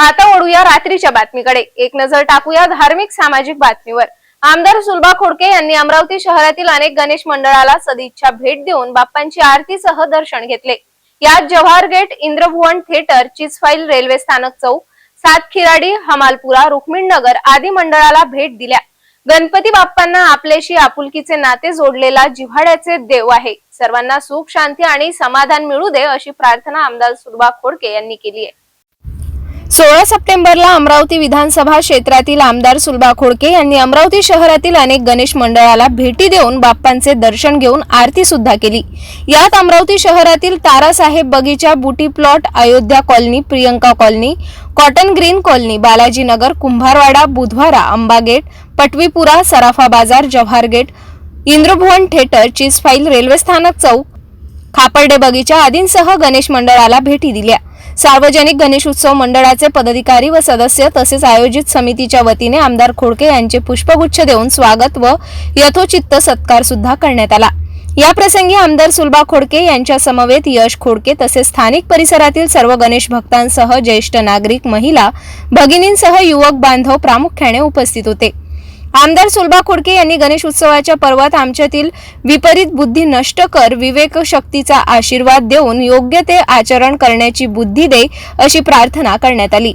आता ओढूया रात्रीच्या बातमीकडे. एक नजर टाकूया धार्मिक सामाजिक बातमीवर. आमदार सुलभा खोडके यांनी अमरावती शहरातील अनेक गणेश मंडळाला सदिच्छा भेट देऊन बाप्पांची आरतीसह दर्शन घेतले. यात Jawahar gate Indrabhuvan theatre Chichfail railway स्थानक चौक सातखिराडी हमालपुरा रुक्मिणनगर आदी मंडळाला भेट दिल्या. गणपती बाप्पांना आपल्याशी आपुलकीचे नाते जोडलेला जिव्हाळ्याचे देव आहे. सर्वांना सुख शांती आणि समाधान मिळू दे अशी प्रार्थना आमदार सुलभा खोडके यांनी केली आहे. सोळा सप्टेंबरला अमरावती विधानसभा क्षेत्रातील आमदार सुलभा खोडके यांनी अमरावती शहरातील अनेक गणेश मंडळाला भेटी देऊन बाप्पांचे दर्शन घेऊन आरती सुद्धा केली. यात अमरावती शहरातील तारासाहेब बगीचा Buti plot Ayodhya colony Priyanka colony cotton green colony Balajinagar Kumbharwada Budhwara Ambagate Patwipura Sarafa Bazar Jawahar gate Indrabhuvan theatre Chijfail railway स्थानक चौक खापर्डे बगीचा आदींसह गणेश मंडळाला भेटी दिल्या. सार्वजनिक गणेशोत्सव मंडळाचे पदाधिकारी व सदस्य तसेच आयोजित समितीच्या वतीने आमदार खोडके यांचे पुष्पगुच्छ देऊन स्वागत व यथोचित्त सत्कार सुद्धा करण्यात आला. या प्रसंगी आमदार सुलभा खोडके यांच्या समवेत यश खोडके तसेच स्थानिक परिसरातील सर्व गणेश भक्तांसह ज्येष्ठ नागरिक महिला भगिनींसह युवक बांधव प्रामुख्याने उपस्थित होते. आमदार सुलभा खोडके यांनी गणेश उत्सवाच्या पर्वात आमच्यातील विपरीत बुद्धी नष्ट कर विवेक शक्तीचा आशीर्वाद देऊन योग्य ते आचरण करण्याची बुद्धी दे अशी प्रार्थना करण्यात आली.